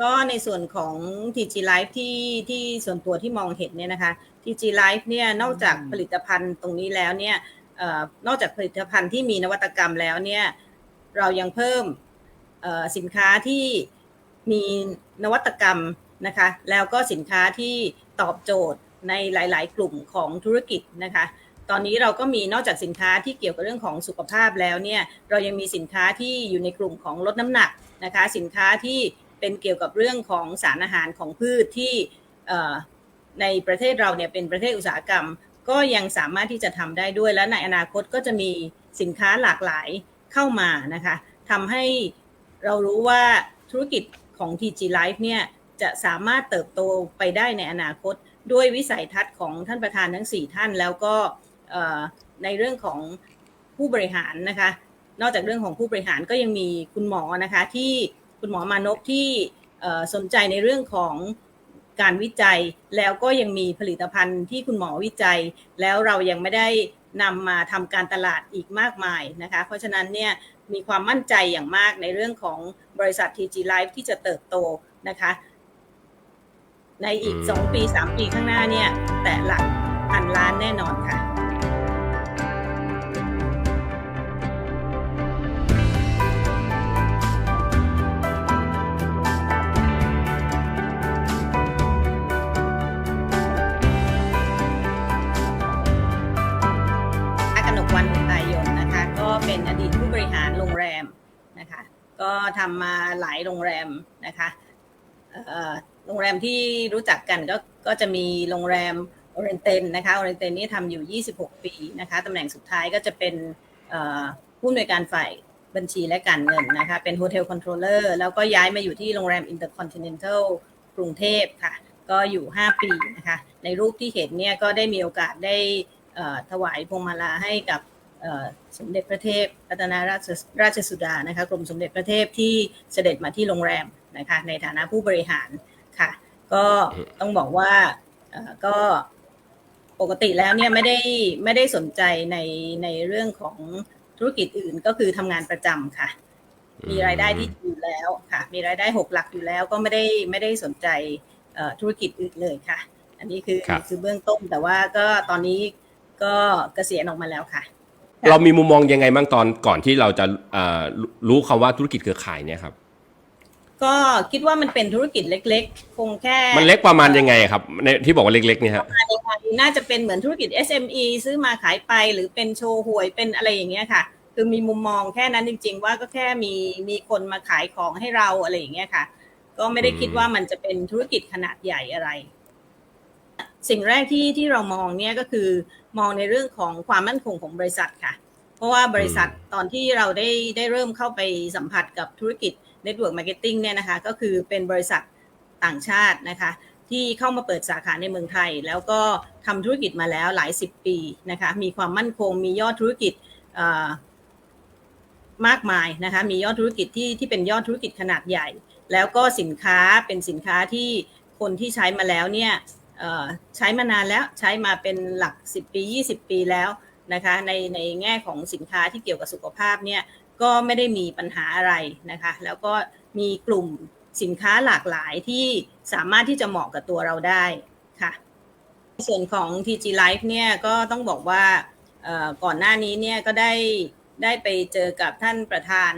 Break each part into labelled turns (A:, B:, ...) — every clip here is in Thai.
A: ก็ในส่วนของ TG Life ที่ที่ส่วนตัวที่มองเห็นเนี่ยนะคะ TG Life เนี่ยนอกจากผลิตภัณฑ์ตรงนี้แล้วเนี่ยออนอกจากผลิตภัณฑ์ที่มีนวัตกรรมแล้วเนี่ยเรายังเพิ่มสินค้าที่มีนวัตกรรมนะคะแล้วก็สินค้าที่ตอบโจทย์ในหลาย ๆ กลุ่มของธุรกิจนะคะตอนนี้เราก็มีนอกจากสินค้าที่เกี่ยวกับเรื่องของสุขภาพแล้วเนี่ยเรายังมีสินค้าที่อยู่ในกลุ่มของลดน้ำหนักนะคะสินค้าที่ เป็นเกี่ยวกับเรื่องของสารอาหารของพืชที่ในประเทศเราเนี่ยเป็นประเทศอุตสาหกรรม ก็ยังสามารถที่จะทำได้ด้วยและในอนาคตก็จะมีสินค้าหลากหลายเข้ามานะคะทำให้เรารู้ว่าธุรกิจของ TG Life เนี่ยจะสามารถเติบโตไปได้ในอนาคตด้วยวิสัยทัศน์ของท่านประธานทั้ง 4 ท่าน แล้วก็ในเรื่องของผู้บริหารนะคะ นอกจากเรื่องของผู้บริหารก็ยังมีคุณหมอนะคะที่ คุณหมอมานพที่เอ่อสนใจในเรื่องของการวิจัย แล้วก็ยังมีผลิตภัณฑ์ที่คุณหมอวิจัย แล้วเรายังไม่ได้นำมาทำการตลาดอีกมากมายนะคะ เพราะฉะนั้นเนี่ยมีความมั่นใจอย่างมากในเรื่องของบริษัท TG Life ที่จะเติบโตนะคะ ในอีก
B: อืม
A: 2ปี 3 ปีข้างหน้าเนี่ยแต่หลักพันล้านแน่นอนค่ะ ทำมาหลายโรงแรมนะคะโรงแรมที่รู้จักกันก็ก็จะมีโรงแรมโอเรนเตนนะคะโอเรนเตนนี่ทำอยู่ 26 ปีนะคะตำแหน่งสุดท้ายก็จะเป็นผู้อำนวยการฝ่ายบัญชีและการเงินนะคะเป็นโฮเทลคอนโทรลเลอร์แล้วก็ย้ายมาอยู่ที่โรงแรมอินเตอร์คอนติเนนทัลกรุงเทพค่ะ ก็อยู่ 5 ปีนะคะในรูปที่เห็นเนี่ยก็ได้มีโอกาสได้ถวายพวงมาลาให้กับ สมเด็จพระเทพรัตนราชราชสุดานะคะกรมสมเด็จพระเทพที่เสด็จมาที่โรงแรมนะคะในฐานะผู้บริหารค่ะ ก็ต้องบอกว่าเอ่อก็ปกติแล้วเนี่ยไม่ได้ไม่ได้สนใจในในเรื่องของธุรกิจอื่นก็คือทำงานประจำค่ะ มีรายได้ที่ดีอยู่แล้วค่ะ มีรายได้หกหลักอยู่แล้วก็ไม่ได้ไม่ได้สนใจเอ่อธุรกิจอื่นเลยค่ะ อันนี้คือ
B: ครับ
A: คือเบื้องต้นแต่ว่าก็ตอนนี้ก็เกษียณออกมาแล้วค่ะ
B: เรามีมุมมองยังไงบ้างตอนก่อนที่เราจะเอ่อรู้รู้คำว่าธุรกิจเครือข่ายเนี่ยครับ
A: ก็คิดว่ามันเป็นธุรกิจเล็ก ๆ คงแค่
B: มันเล็กประมาณยังไงครับในที่บอกว่าเล็กๆเนี่ยฮะ
A: น่าจะเป็นเหมือนธุรกิจ SME ซื้อมาขายไปหรือเป็นโชว์หวยเป็นอะไรอย่างเงี้ยค่ะ คือมีมุมมองแค่นั้นจริง ๆ ว่าก็แค่มีมีคนมาขายของให้เราอะไรอย่างเงี้ยค่ะ ก็ไม่ได้คิดว่ามันจะเป็นธุรกิจขนาดใหญ่อะไร สิ่งแรกที่ที่เรามองเนี่ยก็คือมองในเรื่องของความมั่นคงของบริษัทค่ะ เพราะว่าบริษัทตอนที่เราได้ได้เริ่มเข้าไปสัมผัสกับธุรกิจ Network Marketing เนี่ยนะคะก็คือเป็นบริษัทต่างชาตินะคะที่เข้ามาเปิดสาขาในเมืองไทย แล้วก็ทำธุรกิจมาแล้วหลายสิบปีนะคะมีความมั่นคงมียอดธุรกิจเอ่อมากมายนะคะมียอดธุรกิจที่ที่เป็นยอดธุรกิจขนาดใหญ่ แล้วก็สินค้าเป็นสินค้าที่คนที่ใช้มาแล้วเนี่ยเอ่อ ใช้มานานแล้วใช้มาเป็นหลัก 10 ปี 20 ปีแล้วนะคะในในแง่ของสินค้าที่เกี่ยวกับสุขภาพเนี่ยก็ไม่ได้มีปัญหาอะไรนะคะแล้วก็มีกลุ่มสินค้าหลากหลายที่สามารถที่จะเหมาะกับตัวเราได้ค่ะส่วนของ TG Life เนี่ยก็ต้องบอกว่าก่อนหน้านี้เนี่ยก็ได้ได้ไปเจอกับท่านประธาน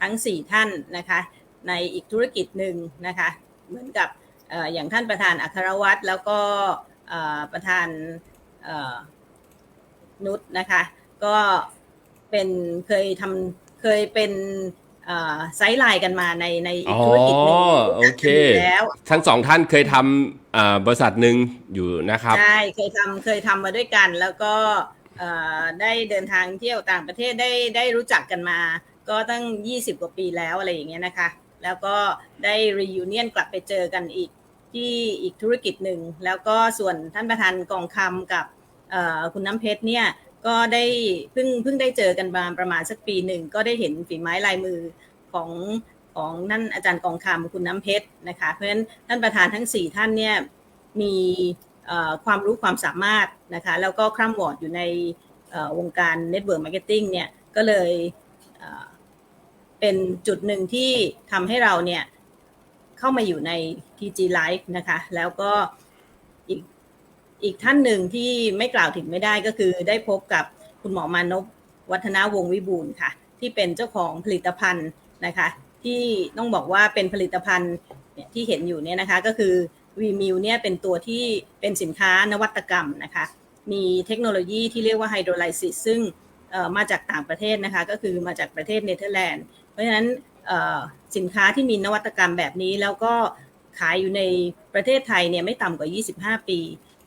A: ทั้ง 4 ท่านนะคะในอีกธุรกิจหนึ่งนะคะเหมือนกับ อออย่างท่านประธานอัครวัตรแล้วก็เอ่อประธานเอ่อนุชนะคะ ก็เป็นเคยทำเคยเป็นเอ่อไซด์ไลน์กันมาในในอีกธุรกิจหนึ่ง
B: อ๋อโอเค
A: ยู่แล้ว
B: ทั้งสองท่านเคยทำอ่าบริษัทหนึ่งอยู่นะครับ
A: ใช่เคยทำเคยทำมาด้วยกัน แล้วก็เอ่อได้เดินทางเที่ยวต่างประเทศได้ได้รู้จักกันมา ก็ตั้ง 20 กว่าปีแล้วอะไรอย่างเงี้ยนะคะ แล้วก็ได้รียูเนียนกลับไปเจอกันอีกที่อีกธุรกิจหนึ่ง แล้วก็ส่วนท่านประธานกองคำกับคุณน้ำเพชรเนี่ยก็ได้เพิ่งเพิ่งได้เจอกันมาประมาณสักปีหนึ่ง ก็ได้เห็นฝีไม้ลายมือของของนั่นอาจารย์กองคำคุณน้ำเพชรนะคะเพราะฉะนั้นท่านประธานทั้ง 4 ท่านเนี่ยมีความรู้ความสามารถนะคะแล้วก็คร่ำวอดอยู่ในวงการ Network Marketing เนี่ยก็เลย เป็นจุดหนึ่งที่ทำให้เราเนี่ยเข้ามาอยู่ใน TG Life นะคะ แล้วก็อีกอีกท่านหนึ่งที่ไม่กล่าวถึงไม่ได้ก็คือได้พบกับคุณหมอมานพวัฒนาวงศวิบูลค่ะ ที่เป็นเจ้าของผลิตภัณฑ์นะคะ ที่ต้องบอกว่าเป็นผลิตภัณฑ์ที่เห็นอยู่เนี่ยนะคะ ก็คือวีมิวเนี่ยเป็นตัวที่เป็นสินค้านวัตกรรมนะคะ มีเทคโนโลยีที่เรียกว่าไฮโดรไลซิสซึ่งเอ่อมาจากต่างประเทศนะคะ ก็คือมาจากประเทศเนเธอร์แลนด์ ราะฉะนั้นสินค้าที่มีนวัตกรรมแบบนี้ แล้วก็ขายอยู่ในประเทศไทยเนี่ยไม่ต่ำกว่า 25 ปี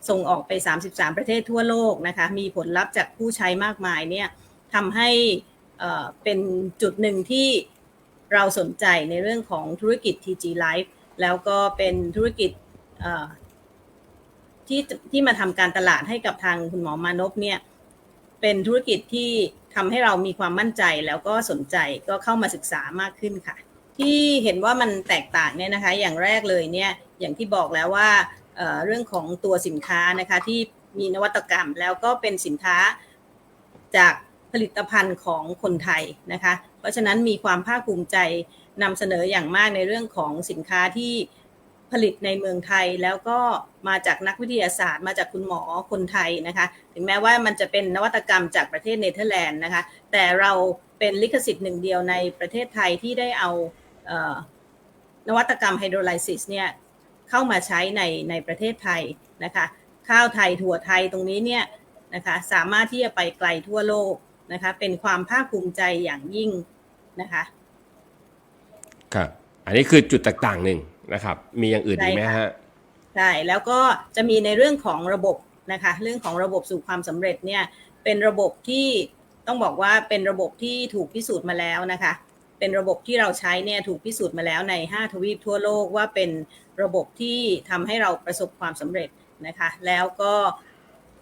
A: ส่งออกไป 33 ประเทศทั่วโลกนะคะมีผลลัพธ์จากผู้ใช้มากมายเนี่ยทำให้เป็นจุดหนึ่งที่เราสนใจในเรื่องของธุรกิจ TG Life แล้วก็เป็นธุรกิจที่ที่มาทำการตลาดให้กับทางคุณหมอมานพเนี่ยเป็นธุรกิจที่ ทำให้เรามีความมั่นใจแล้วก็สนใจก็เข้ามาศึกษามากขึ้นค่ะ ที่เห็นว่ามันแตกต่างเนี่ยนะคะ อย่างแรกเลยเนี่ยอย่างที่บอกแล้วว่าเเรื่องของตัวสินค้านะคะที่มีนวัตกรรมแล้วก็เป็นสินค้าจากผลิตภัณฑ์ของคนไทยนะคะ เพราะฉะนั้นมีความภาคภูมิใจนำเสนออย่างมากในเรื่องของสินค้าที่ ผลิตในเมืองไทย แล้วก็มาจากนักวิทยาศาสตร์ มาจากคุณหมอคนไทยนะคะ ถึงแม้ว่ามันจะเป็นนวัตกรรมจากประเทศเนเธอร์แลนด์นะคะ แต่เราเป็นลิขสิทธิ์หนึ่งเดียวในประเทศไทยที่ได้เอาเออนวัตกรรมไฮโดรไลซิสเนี่ยเข้ามาใช้ในในประเทศไทยนะคะ ข้าวไทยถั่วไทยตรงนี้เนี่ยนะคะสามารถที่จะไปไกลทั่วโลกนะคะ เป็นความภาคภูมิใจอย่างยิ่งนะคะ
B: ครับ อันนี้คือจุดแตกต่างหนึ่ง นะครับ มีอย่างอื่นอีกไหมฮะ
A: ใช่แล้วก็จะมีในเรื่องของระบบนะคะเรื่องของระบบสู่ความสำเร็จเนี่ยเป็นระบบที่ต้องบอกว่าเป็นระบบที่ถูกพิสูจน์มาแล้วนะคะ เป็นระบบที่เราใช้เนี่ยถูกพิสูจน์มาแล้วใน 5 ทวีปทั่วโลกว่าเป็นระบบที่ทำให้เราประสบความสำเร็จนะคะ แล้วก็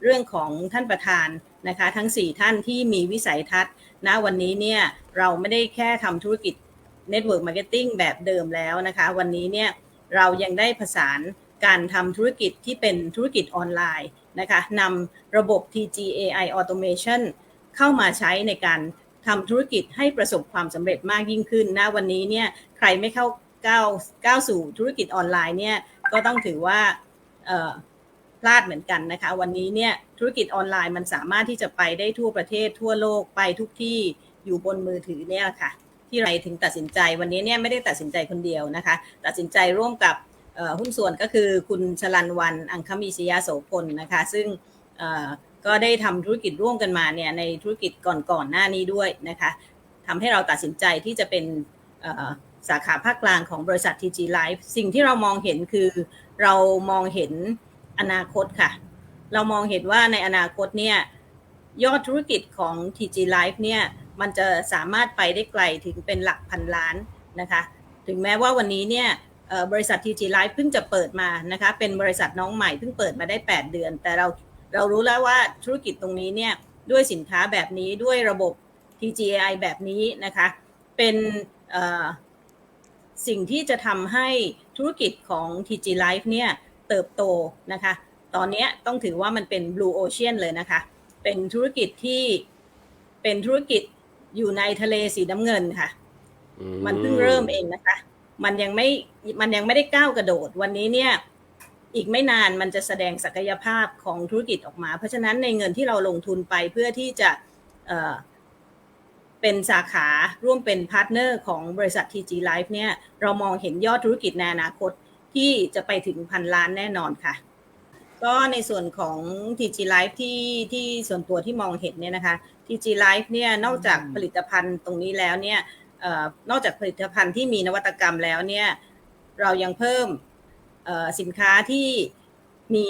A: เรื่องของท่านประธานนะคะ ทั้ง 4 ท่านที่มีวิสัยทัศน์ณวันนี้เนี่ยเราไม่ได้แค่ทำธุรกิจ Network Marketing แบบเดิมแล้วนะคะ วันนี้เนี่ยเรายังได้ผสานการทำธุรกิจที่เป็นธุรกิจออนไลน์นะคะนำระบบ TGAI Automation เข้ามาใช้ในการทำธุรกิจให้ประสบความสำเร็จมากยิ่งขึ้นนะวันนี้เนี่ยใครไม่เข้าก้าวก้าวสู่ธุรกิจออนไลน์เนี่ยก็ต้องถือว่าพลาดเหมือนกันนะคะ วันนี้เนี่ยธุรกิจออนไลน์มันสามารถที่จะไปได้ทั่วประเทศทั่วโลกไปทุกที่อยู่บนมือถือเนี่ยค่ะ ที่ไรถึงตัดสินใจวันนี้เนี่ยไม่ได้ตัดสินใจคนเดียวนะคะ ตัดสินใจร่วมกับหุ้นส่วนก็คือคุณชลันวันอังคมีศยาโสพลนะคะ ซึ่งก็ได้ทำธุรกิจร่วมกันมาเนี่ยในธุรกิจก่อนๆหน้านี้ด้วยนะคะทำให้เราตัดสินใจที่จะเป็นสาขาภาคกลางของบริษัท TG Life สิ่งที่เรามองเห็นคือเรามองเห็นอนาคตค่ะ เรามองเห็นว่าในอนาคตเนี่ยยอดธุรกิจของ TG Life เนี่ย มันจะสามารถไปได้ไกลถึงเป็นหลักพันล้านนะคะ ถึงแม้ว่าวันนี้เนี่ยบริษัท TG Life เพิ่งจะเปิดมานะคะ เป็นบริษัทน้องใหม่เพิ่งเปิดมาได้ 8 เดือน แต่เราเรารู้แล้วว่าธุรกิจตรงนี้เนี่ยด้วยสินค้าแบบนี้ด้วยระบบ TGI แบบนี้นะคะ เป็นสิ่งที่จะทำให้ธุรกิจของ TG Life เนี่ยเติบโตนะคะ ตอนนี้ต้องถือว่ามันเป็น Blue Ocean เลยนะคะ เป็นธุรกิจที่เป็นธุรกิจ อยู่ในทะเลสีน้ำเงินค่ะ
B: อื
A: มันเพิ่งเริ่มเองนะคะ มันยังไม่มันยังไม่ได้ก้าวกระโดด วันนี้เนี่ย อีกไม่นานมันจะแสดงศักยภาพของธุรกิจออกมา เพราะฉะนั้นในเงินที่เราลงทุนไปเพื่อที่จะเอ่อเป็นสาขาร่วมเป็นพาร์ทเนอร์ของบริษัท TG Life เนี่ย เรามองเห็นยอดธุรกิจในอนาคตที่จะไปถึงพันล้านแน่นอนค่ะ ก็ในส่วนของ TG Life ที่ที่ส่วนตัวที่มองเห็นเนี่ยนะคะ TG Life เนี่ยนอกจากผลิตภัณฑ์ตรงนี้แล้วเนี่ยเอ่อนอกจากผลิตภัณฑ์ที่มีนวัตกรรมแล้วเนี่ยเรายังเพิ่มเอ่อสินค้าที่มี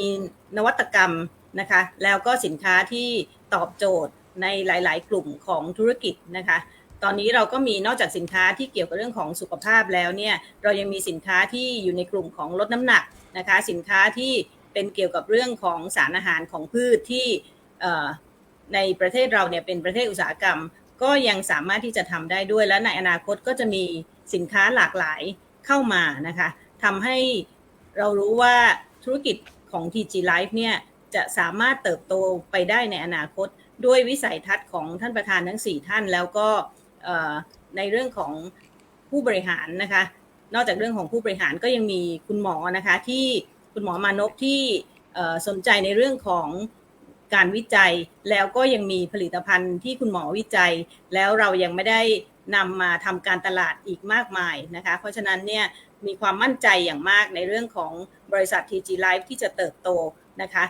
A: นวัตกรรมนะคะแล้วก็สินค้าที่ตอบโจทย์ในหลาย ๆ กลุ่มของธุรกิจนะคะตอนนี้เราก็มีนอกจากสินค้าที่เกี่ยวกับเรื่องของสุขภาพแล้วเนี่ยเรายังมีสินค้าที่อยู่ในกลุ่มของลดน้ำหนักนะคะสินค้าที่เป็นเกี่ยวกับเรื่องของสารอาหารของพืชที่เอ่อ ในประเทศเราเนี่ยเป็นประเทศอุตสาหกรรม ก็ยังสามารถที่จะทำได้ด้วย และในอนาคตก็จะมีสินค้าหลากหลายเข้ามานะคะทำให้เรารู้ว่าธุรกิจของ TG Life เนี่ยจะสามารถเติบโตไปได้ในอนาคตด้วยวิสัยทัศน์ของท่านประธานทั้ง 4 ท่าน แล้วก็ในเรื่องของผู้บริหารนะคะ นอกจากเรื่องของผู้บริหารก็ยังมีคุณหมอนะคะที่คุณหมอมานพที่สนใจในเรื่องของ การวิจัย แล้วก็ยังมีผลิตภัณฑ์ที่คุณหมอวิจัย แล้วเรายังไม่ได้นำมาทำการตลาดอีกมากมายนะคะ เพราะฉะนั้นเนี่ยมีความมั่นใจอย่างมากในเรื่องของบริษัท TG Life ที่จะเติบโตนะคะ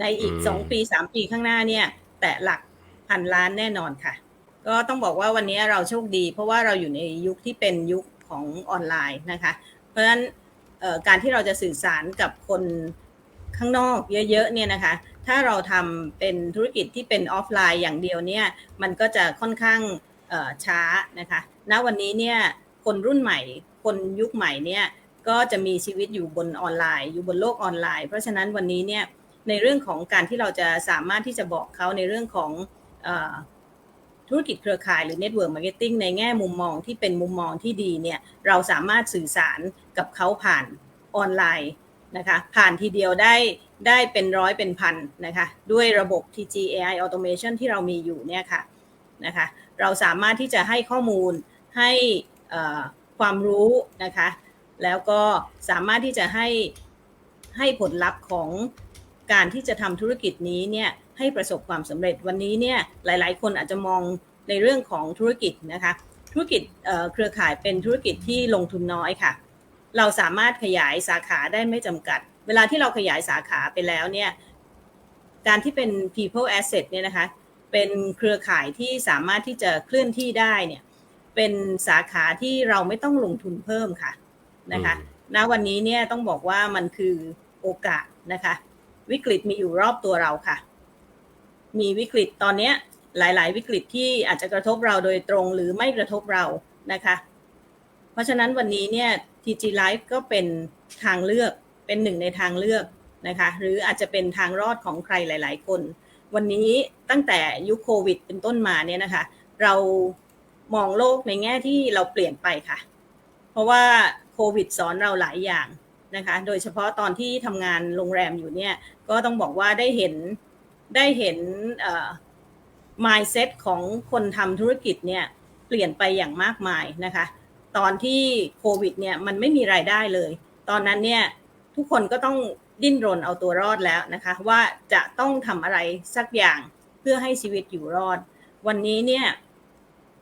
A: ในอีก
B: อืม
A: สองปีสามปีข้างหน้าเนี่ยแตะหลักพันล้านแน่นอนค่ะ ก็ต้องบอกว่าวันนี้เราโชคดี เพราะว่าเราอยู่ในยุคที่เป็นยุคของออนไลน์นะคะ เพราะฉะนั้นเอ่อการที่เราจะสื่อสารกับคน ข้างนอกเยอะๆเนี่ยนะคะ ถ้าเราทำเป็นธุรกิจที่เป็นออฟไลน์อย่างเดียวเนี่ยมันก็จะค่อนข้างช้านะคะณวันนี้เนี่ยคนรุ่นใหม่ คนยุคใหม่เนี่ยก็จะมีชีวิตอยู่บนออนไลน์ อยู่บนโลกออนไลน์ เพราะฉะนั้นวันนี้เนี่ยในเรื่องของการที่เราจะสามารถที่จะบอกเขาในเรื่องของอธุรกิจเครือข่ายหรือ Network Marketing ในแง่มุมมองที่เป็นมุมมองที่ดีเนี่ยเราสามารถสื่อสารกับเขาผ่านออนไลน์ นะคะผ่านทีเดียวได้ได้เป็นร้อยเป็นพันนะคะด้วยระบบ TG AI Automation ที่เรามีอยู่เนี่ยค่ะนะคะเราสามารถที่จะให้ข้อมูลให้ความรู้นะคะแล้วก็สามารถที่จะให้ให้ผลลัพธ์ของการที่จะทำธุรกิจนี้เนี่ยให้ประสบความสำเร็จวันนี้เนี่ยหลาย ๆ คนอาจจะมองในเรื่องของธุรกิจนะคะธุรกิจเครือข่ายเป็นธุรกิจที่ลงทุนน้อยค่ะ เราสามารถขยายสาขาได้ไม่จำกัด เวลาที่เราขยายสาขาไปแล้วเนี่ย การที่เป็น people asset เนี่ยนะคะ เป็นเครือข่ายที่สามารถที่จะเคลื่อนที่ได้เนี่ย เป็นสาขาที่เราไม่ต้องลงทุนเพิ่มค่ะนะคะณวันนี้เนี่ยต้องบอกว่ามันคือโอกาสนะคะ วิกฤตมีอยู่รอบตัวเราค่ะ มีวิกฤตตอนเนี้ยหลาย ๆ วิกฤตที่อาจจะกระทบเราโดยตรงหรือไม่กระทบเรานะคะ เพราะฉะนั้นวันนี้เนี่ย TG Life ก็เป็นทางเลือกเป็นหนึ่งในทางเลือกนะคะหรืออาจจะเป็นทางรอดของใครหลาย ๆ คน วันนี้ตั้งแต่ยุคโควิด เป็นต้นมาเนี่ยนะคะ เรามองโลกในแง่ที่เราเปลี่ยนไปค่ะ เพราะว่าโควิดสอนเราหลายอย่างนะคะ โดยเฉพาะตอนที่ทำงานโรงแรมอยู่เนี่ย ก็ต้องบอกว่าได้เห็นได้เห็นเอ่อ mindset ของคนทำธุรกิจเนี่ยเปลี่ยนไปอย่างมากมายนะคะ ตอนที่โควิดเนี่ยมันไม่มีรายได้เลย ตอนนั้นเนี่ยทุกคนก็ต้องดิ้นรนเอาตัวรอดแล้วนะคะ ว่าจะต้องทำอะไรสักอย่างเพื่อให้ชีวิตอยู่รอด วันนี้เนี่ย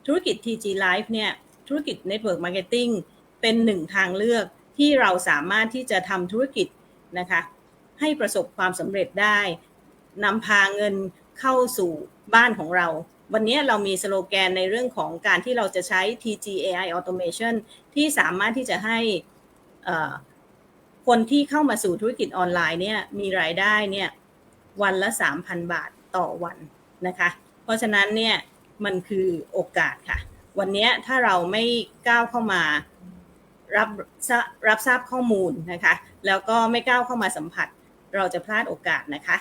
A: ธุรกิจ TG Life เนี่ยธุรกิจ Network Marketing เป็นหนึ่งทางเลือกที่เราสามารถที่จะทำธุรกิจนะคะ ให้ประสบความสำเร็จได้นำพาเงินเข้าสู่บ้านของเรา วันนี้เรามีสโลแกนในเรื่องของการที่เราจะใช้ TG AI Automation ที่สามารถที่จะให้คนที่เข้ามาสู่ธุรกิจออนไลน์เนี่ยมีรายได้เนี่ยวันละ 3,000 บาทต่อวันนะคะ เพราะฉะนั้นเนี่ยมันคือโอกาสค่ะ วันนี้ถ้าเราไม่ก้าวเข้ามารับรับทราบข้อมูลนะคะ แล้วก็ไม่ก้าวเข้ามาสัมผัส เราจะพลาดโอกาสนะคะ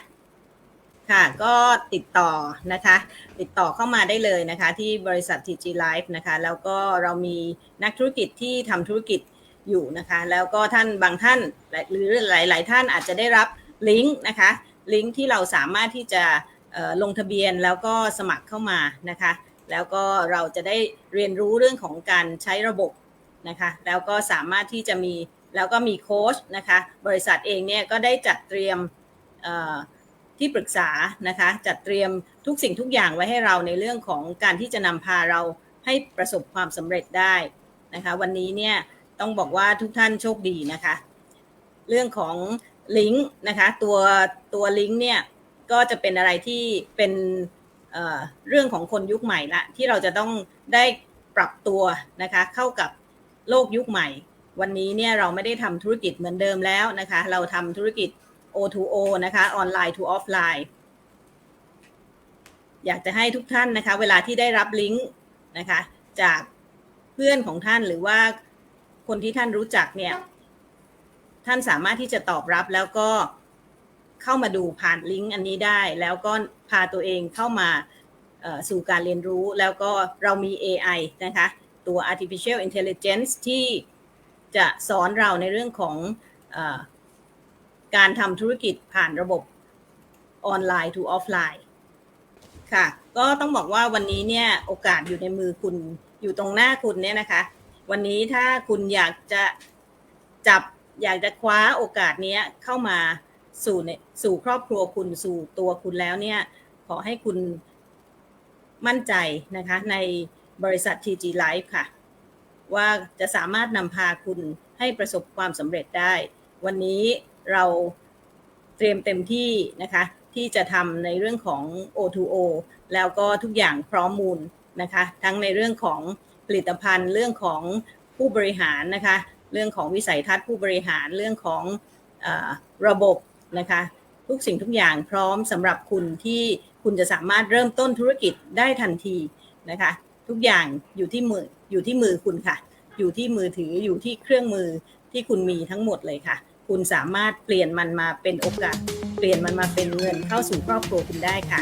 A: ค่ะก็ติดต่อนะคะ ติดต่อเข้ามาได้เลยนะคะ ที่บริษัท TG Life นะคะ แล้วก็เรามีนักธุรกิจที่ทำธุรกิจอยู่นะคะ แล้วก็ท่านบางท่านหรือหลาย ๆ ท่านอาจจะได้รับลิงก์นะคะ ลิงก์ที่เราสามารถที่จะลงทะเบียนแล้วก็สมัครเข้ามานะคะ แล้วก็เราจะได้เรียนรู้เรื่องของการใช้ระบบนะคะ แล้วก็สามารถที่จะมีแล้วก็มีโค้ชนะคะ บริษัทเองเนี่ยก็ได้จัดเตรียม ที่ปรึกษานะคะ จัดเตรียมทุกสิ่งทุกอย่างไว้ให้เราในเรื่องของการที่จะนำพาเราให้ประสบความสำเร็จได้นะคะ วันนี้เนี่ยต้องบอกว่าทุกท่านโชคดีนะคะ เรื่องของลิงก์นะคะ ตัวตัวลิงก์เนี่ยก็จะเป็นอะไรที่เป็นเเรื่องของคนยุคใหม่ละที่เราจะต้องได้ปรับตัวนะคะเข้ากับโลกยุคใหม่ วันนี้เนี่ยเราไม่ได้ทำธุรกิจเหมือนเดิมแล้วนะคะ เราทำธุรกิจ O2O นะคะออนไลน์ to ออฟไลน์อยากจะให้ทุกท่านนะคะ เวลาที่ได้รับลิงก์นะคะ จากเพื่อนของท่านหรือว่าคนที่ท่านรู้จักเนี่ย ท่านสามารถที่จะตอบรับแล้วก็เข้ามาดูผ่านลิงก์อันนี้ได้ แล้วก็พาตัวเองเข้ามาสู่การเรียนรู้ แล้วก็เรามี AI นะคะ ตัว artificial intelligence ที่จะสอนเราในเรื่องของ การทำธุรกิจผ่านระบบออนไลน์ to ออฟไลน์ค่ะ ก็ต้องบอกว่าวันนี้เนี่ยโอกาสอยู่ในมือคุณอยู่ตรงหน้าคุณเนี่ยนะคะ วันนี้ถ้าคุณอยากจะจับอยากจะคว้าโอกาสนี้เข้ามาสู่ในสู่ครอบครัวคุณสู่ตัวคุณแล้วเนี่ย ขอให้คุณมั่นใจนะคะในบริษัท TG Life ค่ะ ว่าจะสามารถนำพาคุณให้ประสบความสำเร็จได้ วันนี้ เราเตรียมเต็มที่นะคะ ที่จะทำในเรื่องของ O2O แล้วก็ทุกอย่างพร้อมมูลนะคะ ทั้งในเรื่องของผลิตภัณฑ์ เรื่องของผู้บริหารนะคะ เรื่องของวิสัยทัศน์ผู้บริหาร เรื่องของอระบบนะคะ ทุกสิ่งทุกอย่างพร้อมสำหรับคุณที่คุณจะสามารถเริ่มต้นธุรกิจได้ทันทีนะคะ ทุกอย่างอยู่ที่มืออยู่ที่มือคุณค่ะ อยู่ที่มือถืออยู่ที่เครื่องมือที่คุณมีทั้งหมดเลยค่ะ คุณสามารถเปลี่ยนมันมาเป็นโอกาส เปลี่ยนมันมาเป็นเงินเข้าสู่ครอบครัวคุณได้ค่ะ